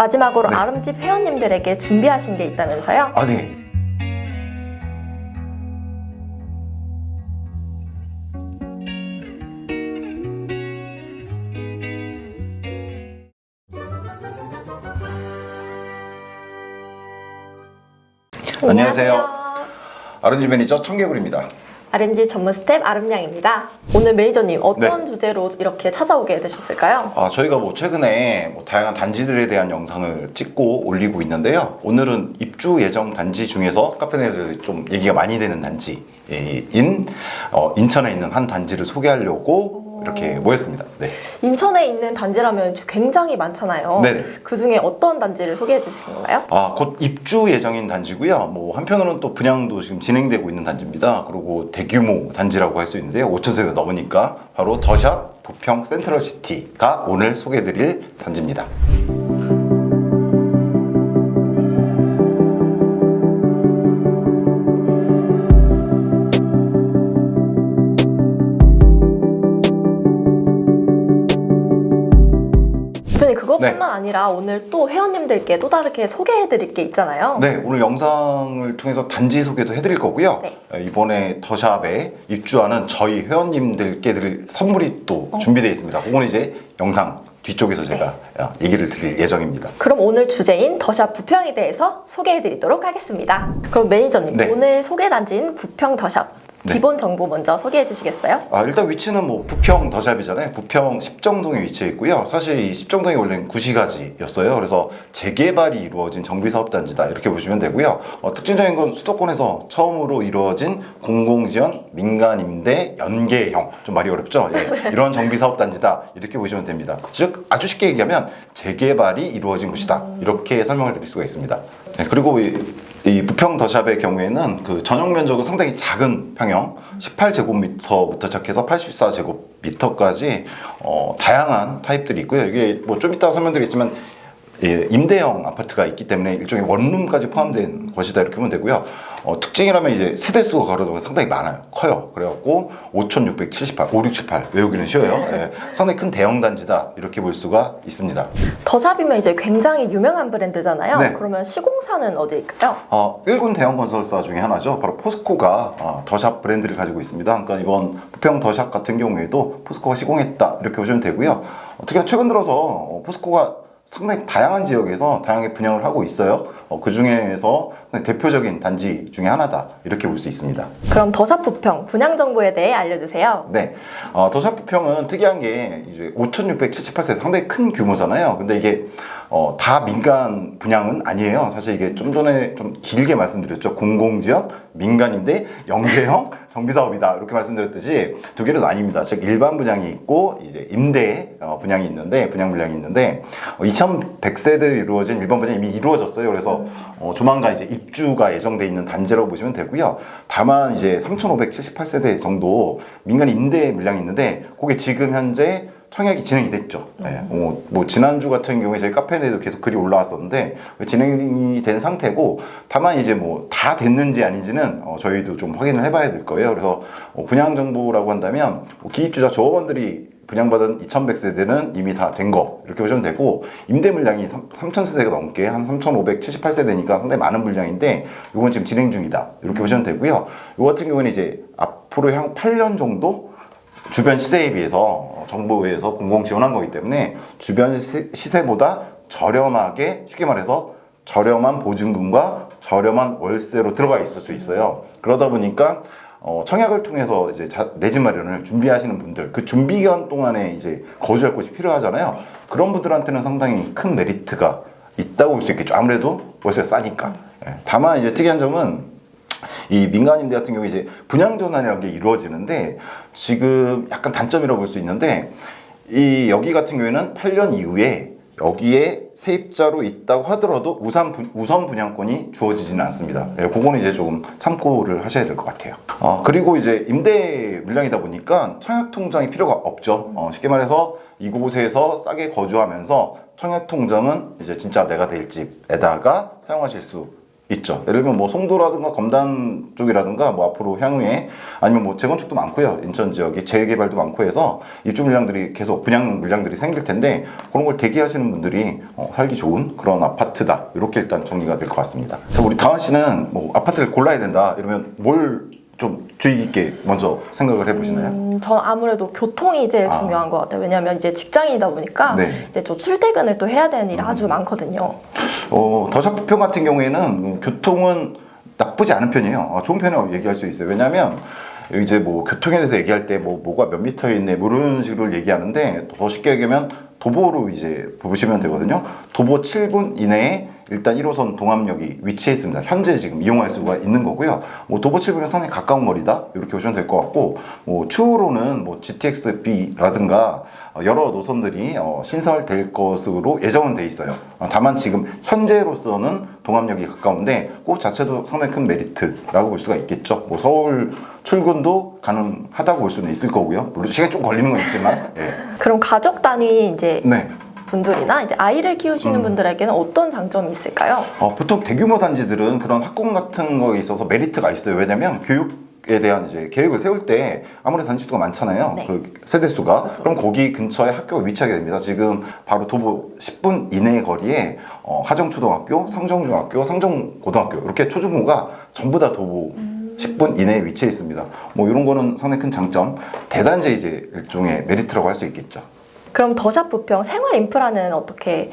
마지막으로 네. 아름집 회원님들에게 준비하신 게 있다면서요? 아, 네. 안녕하세요. 아른지 매니저 청개구리입니다. 아름집 전문 스텝 아름양입니다. 오늘 매니저님 어떤 네. 주제로 이렇게 찾아오게 되셨을까요? 아, 저희가 뭐 최근에 뭐 다양한 단지들에 대한 영상을 찍고 올리고 있는데요. 오늘은 입주 예정 단지 중에서 카페네에서 좀 얘기가 많이 되는 단지인 어, 인천에 있는 한 단지를 소개하려고 이렇게 모였습니다. 네. 인천에 있는 단지라면 굉장히 많잖아요. 네네. 그 중에 어떤 단지를 소개해 주신 건가요? 아, 곧 입주 예정인 단지고요. 뭐 한편으로는 또 분양도 지금 진행되고 있는 단지입니다. 그리고 대규모 단지라고 할 수 있는데요. 5천 세대 넘으니까 바로 더샵 부평 센트럴시티가 오늘 소개해드릴 단지입니다. 그것뿐만 아니라 오늘 또 회원님들께 또 다르게 소개해 드릴 게 있잖아요. 네, 오늘 영상을 통해서 단지 소개도 해드릴 거고요. 네. 어, 이번에 더샵에 입주하는 저희 회원님들께 드릴 선물이 또 준비되어 있습니다. 그건 이제 영상 뒤쪽에서 제가 어, 얘기를 드릴 예정입니다. 그럼 오늘 주제인 더샵 부평에 대해서 소개해 드리도록 하겠습니다. 그럼 매니저님 네. 오늘 소개 단지인 부평 더샵 네. 기본 정보 먼저 소개해 주시겠어요? 아, 일단 위치는 뭐 부평 더샵이잖아요. 부평 십정동에 위치해 있고요. 사실 이 십정동이 원래는 구시가지였어요. 그래서 재개발이 이루어진 정비사업단지다 이렇게 보시면 되고요. 어, 특징적인 건 수도권에서 처음으로 이루어진 공공지원 민간임대 연계형 좀 말이 어렵죠. 예, 이런 정비사업단지다 이렇게 보시면 됩니다. 즉 아주 쉽게 얘기하면 재개발이 이루어진 곳이다 이렇게 설명을 드릴 수가 있습니다. 네, 그리고 이, 이 부평 더샵의 경우에는 그 전용 면적은 상당히 작은 평형 18제곱미터부터 시작해서 84제곱미터까지 어, 다양한 타입들이 있고요. 이게 뭐 좀 이따 설명드리겠지만 예, 임대형 아파트가 있기 때문에 일종의 원룸까지 포함된 것이다 이렇게 보면 되고요. 어, 특징이라면 이제 세대수가 가로도가 상당히 많아요. 커요. 그래갖고 5,678, 5678 외우기는 쉬워요. 예, 상당히 큰 대형 단지다 이렇게 볼 수가 있습니다. 더샵이면 이제 굉장히 유명한 브랜드잖아요. 네. 그러면 시공사는 어디일까요? 어, 일군 대형 건설사 중에 하나죠. 바로 포스코가 어, 더샵 브랜드를 가지고 있습니다. 그러니까 이번 부평 더샵 같은 경우에도 포스코가 시공했다 이렇게 보시면 되고요. 어, 특히나 최근 들어서 어, 포스코가 상당히 다양한 지역에서 다양하게 분양을 하고 있어요. 어, 그 중에서 대표적인 단지 중에 하나다 이렇게 볼 수 있습니다. 그럼 더샵 부평 분양 정보에 대해 알려주세요. 네. 어, 더샵 부평은 특이한 게 이제 5,678세 상당히 큰 규모잖아요. 근데 이게 어, 다 민간 분양은 아니에요. 사실 이게 좀 전에 좀 길게 말씀드렸죠. 공공지역, 민간임대, 연계형 정비사업이다. 이렇게 말씀드렸듯이 두 개는 아닙니다. 즉 일반 분양이 있고 이제 임대 어, 분양이 있는데 분양 물량이 있는데 어, 2,100세대 이루어진 일반 분양이 이미 이루어졌어요. 그래서 어, 조만간 이제 입주가 예정돼 있는 단지라고 보시면 되고요. 다만 이제 3,578세대 정도 민간 임대 물량이 있는데 그게 지금 현재 청약이 진행이 됐죠. 예, 뭐, 뭐 지난주 같은 경우에 저희 카페 내도 계속 글이 올라왔었는데 진행이 된 상태고 다만 이제 뭐 다 됐는지 아닌지는 어, 저희도 좀 확인을 해봐야 될 거예요. 그래서 어, 분양 정보라고 한다면 뭐 기입주자 조합원들이 분양받은 2,100세대는 이미 다 된 거 이렇게 보시면 되고 임대 물량이 3,000세대가 넘게 한 3,578세대니까 상당히 많은 물량인데 이건 지금 진행 중이다 이렇게 보시면 되고요. 이 같은 경우는 이제 앞으로 향 8년 정도 주변 시세에 비해서 어, 정부에서 공공 지원한 거기 때문에 주변 시- 시세보다 저렴하게 쉽게 말해서 저렴한 보증금과 저렴한 월세로 들어가 있을 수 있어요. 그러다 보니까 어, 청약을 통해서 이제 내 집 마련을 준비하시는 분들 그 준비 기간 동안에 이제 거주할 곳이 필요하잖아요. 그런 분들한테는 상당히 큰 메리트가 있다고 볼 수 있겠죠. 아무래도 월세 싸니까. 예. 다만 이제 특이한 점은 이 민간 임대 같은 경우에 이제 분양 전환이라는 게 이루어지는데 지금 약간 단점이라고 볼 수 있는데 이 여기 같은 경우에는 8년 이후에 여기에 세입자로 있다고 하더라도 우선, 분- 우선 분양권이 주어지지는 않습니다. 예, 그거는 이제 조금 참고를 하셔야 될 것 같아요. 어, 그리고 이제 임대 물량이다 보니까 청약 통장이 필요가 없죠. 어, 쉽게 말해서 이곳에서 싸게 거주하면서 청약 통장은 이제 진짜 내가 될 집에다가 사용하실 수 있죠. 예를 들면 뭐 송도라든가 검단 쪽이라든가 뭐 앞으로 향후에 아니면 뭐 재건축도 많고요. 인천 지역이 재개발도 많고 해서 입주 물량들이 계속 분양 물량들이 생길 텐데 그런 걸 대기하시는 분들이 어, 살기 좋은 그런 아파트다. 이렇게 일단 정리가 될 것 같습니다. 자, 우리 다은 씨는 뭐 아파트를 골라야 된다 이러면 뭘 좀 주의 깊게 먼저 생각을 해보시나요? 음, 전 아무래도 교통이 제일 아. 중요한 것 같아요. 왜냐하면 이제 직장이다 보니까 네. 음. 이제 저 출퇴근을 또 해야 되는 일이 아주 많거든요. 어, 더샵 부평 같은 경우에는 뭐 교통은 나쁘지 않은 편이에요. 어, 좋은 편이라고 얘기할 수 있어요. 왜냐하면 이제 뭐 교통에 대해서 얘기할 때 뭐 뭐가 몇 미터에 있네 뭐 이런 식으로 얘기하는데 더 쉽게 얘기하면 도보로 이제 보시면 되거든요. 도보 7분 이내에 일단 1호선 동암역이 위치해 있습니다. 현재 지금 이용할 수가 있는 거고요. 뭐 도보 7분은 상당히 가까운 거리다 이렇게 보시면 될 것 같고 뭐 추후로는 뭐 GTX-B라든가 어, 여러 노선들이 어, 신설될 것으로 예정은 돼 있어요. 어, 다만 지금 현재로서는 동암역이 가까운데 그 자체도 상당히 큰 메리트라고 볼 수가 있겠죠. 뭐 서울 출근도 가능하다고 볼 수는 있을 거고요. 물론 시간이 좀 걸리는 건 있지만, 예. 그럼 가족 단위 이제 네. 분들이나 이제 아이를 키우시는 음. 분들에게는 어떤 장점이 있을까요? 어, 보통 대규모 단지들은 그런 학군 같은 거에 있어서 메리트가 있어요. 왜냐면 교육 에 대한 이제 계획을 세울 때 아무래도 단지 수가 많잖아요. 네. 그 세대 수가. 그럼 거기 근처에 학교가 위치하게 됩니다. 지금 바로 도보 10분 이내 거리에 어, 하정초등학교, 상정중학교, 상정고등학교 이렇게 초중고가 전부 다 도보 10분 이내에 위치해 있습니다. 뭐 이런 거는 상당히 큰 장점, 대단지 이제 일종의 메리트라고 할 수 있겠죠. 그럼 더샵 부평 생활 인프라는 어떻게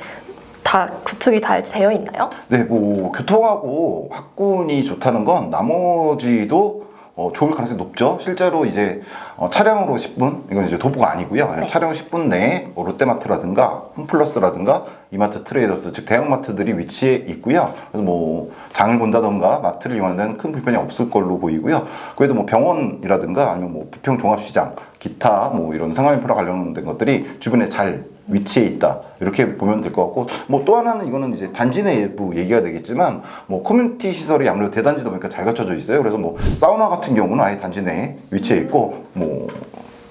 다 구축이 잘 되어 있나요? 네, 뭐 교통하고 학군이 좋다는 건 나머지도 어, 좋을 가능성이 높죠. 실제로 이제 어, 차량으로 10분 이건 이제 도보가 아니고요. 네. 차량 10분 내에 뭐 롯데마트라든가 홈플러스라든가 이마트 트레이더스 즉 대형마트들이 위치해 있고요. 그래서 뭐 장을 본다던가 마트를 이용하는 데는 큰 불편이 없을 걸로 보이고요. 그래도 뭐 병원이라든가 아니면 뭐 부평 종합시장 기타 뭐 이런 생활 인프라 관련된 것들이 주변에 잘 위치해 있다 이렇게 보면 될 것 같고 뭐 또 하나는 이거는 이제 단지 내부 얘기가 되겠지만 뭐 커뮤니티 시설이 아무래도 대단지다 보니까 잘 갖춰져 있어요 그래서 뭐 사우나 같은 경우는 아예 단지 내에 위치해 있고 뭐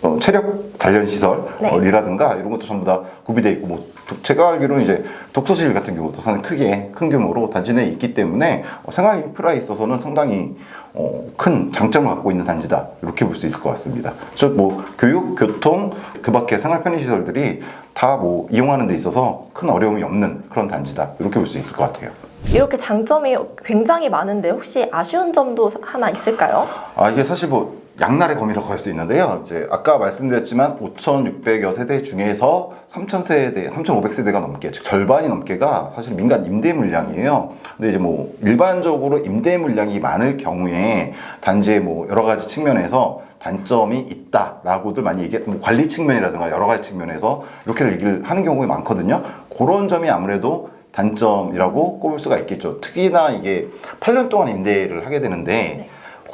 어, 체력 단련 네. 시설이라든가 이런 것도 전부 다 구비돼 있고 뭐 독- 제가 알기로는 이제 독서실 같은 경우도 상당히 크게 큰 규모로 단지 내에 있기 때문에 어, 생활 인프라에 있어서는 상당히 어, 큰 장점을 갖고 있는 단지다 이렇게 볼 수 있을 것 같습니다. 그래서 뭐 교육, 교통, 그 밖에 생활 편의 시설들이 다 뭐 이용하는 데 있어서 큰 어려움이 없는 그런 단지다 이렇게 볼 수 있을 것 같아요. 이렇게 장점이 굉장히 많은데 혹시 아쉬운 점도 하나 있을까요? 아 이게 사실 뭐 양날의 검이라고 할 수 있는데요. 이제 아까 말씀드렸지만 5,600여 세대 중에서 3,000세대, 3,500세대가 넘게 즉 절반이 넘게가 사실 민간 임대 물량이에요. 근데 이제 뭐 일반적으로 임대 물량이 많을 경우에 단지의 뭐 여러 가지 측면에서 단점이 있다라고들 많이 얘기해 뭐 관리 측면이라든가 여러 가지 측면에서 이렇게 얘기를 하는 경우가 많거든요. 그런 점이 아무래도 단점이라고 꼽을 수가 있겠죠. 특히나 이게 8년 동안 임대를 하게 되는데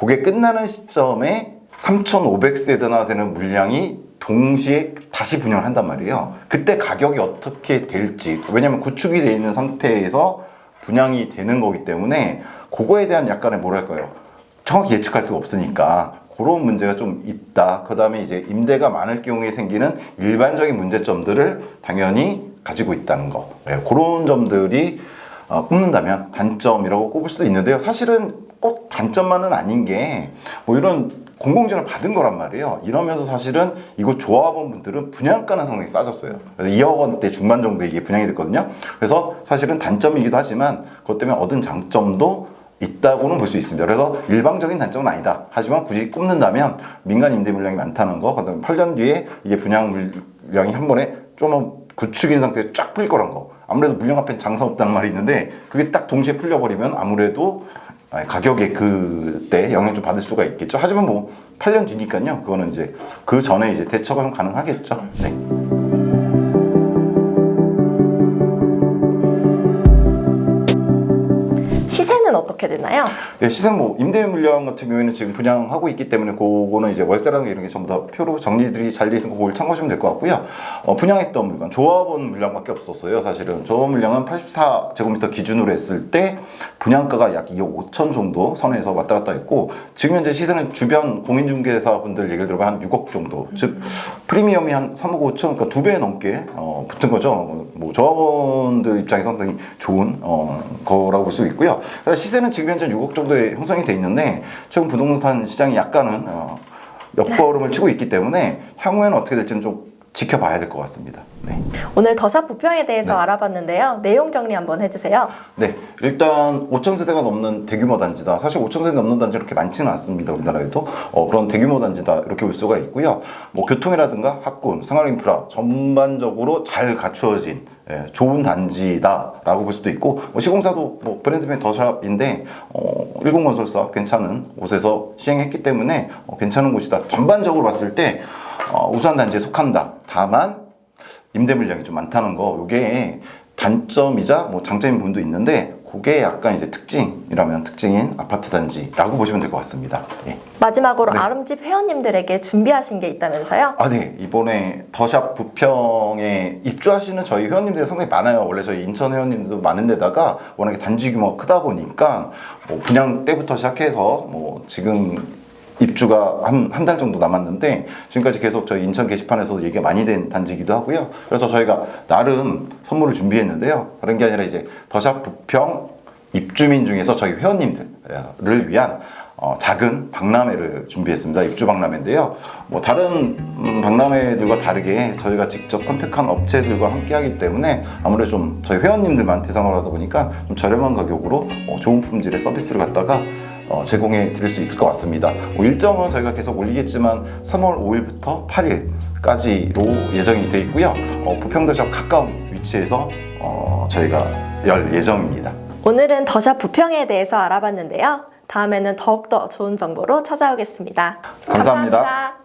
그게 끝나는 시점에 3,500세대나 되는 물량이 동시에 다시 분양을 한단 말이에요. 그때 가격이 어떻게 될지 왜냐하면 구축이 돼 있는 상태에서 분양이 되는 거기 때문에 그거에 대한 약간의 뭐랄까요 정확히 예측할 수가 없으니까 그런 문제가 좀 있다. 그 다음에 이제 임대가 많을 경우에 생기는 일반적인 문제점들을 당연히 가지고 있다는 거. 네, 그런 점들이 어, 꼽는다면 단점이라고 꼽을 수도 있는데요. 사실은 꼭 단점만은 아닌 게 뭐 이런 공공지원을 받은 거란 말이에요. 이러면서 사실은 이거 조합원 분들은 분양가는 상당히 싸졌어요. 그래서 2억 원대 중반 정도 이게 분양이 됐거든요. 그래서 사실은 단점이기도 하지만 그것 때문에 얻은 장점도 있다고는 볼 수 있습니다. 그래서 일방적인 단점은 아니다. 하지만 굳이 꼽는다면 민간 임대 물량이 많다는 거, 그다음에 8년 뒤에 이게 분양 물량이 한 번에 좀 구축인 상태에 쫙 풀릴 거란 거. 아무래도 물량 앞엔 장사 없다는 말이 있는데 그게 딱 동시에 풀려버리면 아무래도 가격에 그때 영향 좀 받을 수가 있겠죠. 하지만 뭐 8년 뒤니까요. 그거는 이제 그 전에 이제 대처가 좀 가능하겠죠. 네. 시세는 어떻게 되나요? 예, 시세는 뭐 임대 물량 같은 경우에는 지금 분양하고 있기 때문에 그거는 이제 월세라는 게 이런 게 전부 다 표로 정리들이 잘 돼 있으면 그걸 참고하시면 될 것 같고요. 어, 분양했던 물건 조합원 물량밖에 없었어요. 사실은 조합 물량은 84제곱미터 기준으로 했을 때 분양가가 약 2억 5천 정도 선에서 왔다 갔다 했고 지금 현재 시세는 주변 공인중개사 분들 얘기를 들어보면 한 6억 정도. 즉 프리미엄이 한 3억 5천 그러니까 두 배 넘게 어, 붙은 거죠. 뭐 조합원들 입장에서 상당히 좋은 어, 거라고 볼 수 있고요. 시세는 지금 현재 6억 정도에 형성이 돼 있는데 최근 부동산 시장이 약간은 어, 역걸음을 치고 있기 때문에 향후에는 어떻게 될지는 좀 지켜봐야 될 것 같습니다 네. 오늘 더샵 부평에 대해서 네. 알아봤는데요. 내용 정리 한번 해주세요. 네, 일단 5천 세대가 넘는 대규모 단지다. 사실 5천 세대 넘는 단지 이렇게 많지는 않습니다. 우리나라에도 어, 그런 대규모 단지다 이렇게 볼 수가 있고요. 뭐 교통이라든가 학군, 생활 인프라 전반적으로 잘 갖추어진 예, 좋은 단지다라고 볼 수도 있고 뭐 시공사도 뭐 브랜드명 더샵인데 어, 일공건설사 괜찮은 곳에서 시행했기 때문에 어, 괜찮은 곳이다. 전반적으로 봤을 때 어, 우수한 단지에 속한다. 다만 임대 물량이 좀 많다는 거 요게 단점이자 뭐 장점인 부분도 있는데 그게 약간 이제 특징이라면 특징인 아파트 단지라고 보시면 될 것 같습니다. 예. 마지막으로 네. 아름집 회원님들에게 준비하신 게 있다면서요? 아, 네. 이번에 더샵 부평에 입주하시는 저희 회원님들이 상당히 많아요. 원래 저희 인천 회원님들도 많은데다가 워낙에 단지 규모가 크다 보니까 뭐 분양 때부터 시작해서 뭐 지금 입주가 한 한 달 정도 남았는데 지금까지 계속 저희 인천 게시판에서도 얘기가 많이 된 단지이기도 하고요. 그래서 저희가 나름 선물을 준비했는데요. 다른 게 아니라 이제 더샵 부평 입주민 중에서 저희 회원님들을 위한 어, 작은 박람회를 준비했습니다. 입주 박람회인데요. 뭐 다른 음, 박람회들과 다르게 저희가 직접 컨택한 업체들과 함께하기 때문에 아무래도 좀 저희 회원님들만 대상으로 하다 보니까 좀 저렴한 가격으로 어, 좋은 품질의 서비스를 갖다가 어, 제공해 드릴 수 있을 것 같습니다. 뭐 일정은 저희가 계속 올리겠지만 3월 5일부터 8일까지로 예정이 돼 있고요. 어, 부평도시와 가까운 위치에서 어, 저희가 열 예정입니다. 오늘은 더샵 부평에 대해서 알아봤는데요. 다음에는 더욱더 좋은 정보로 찾아오겠습니다 감사합니다. 감사합니다.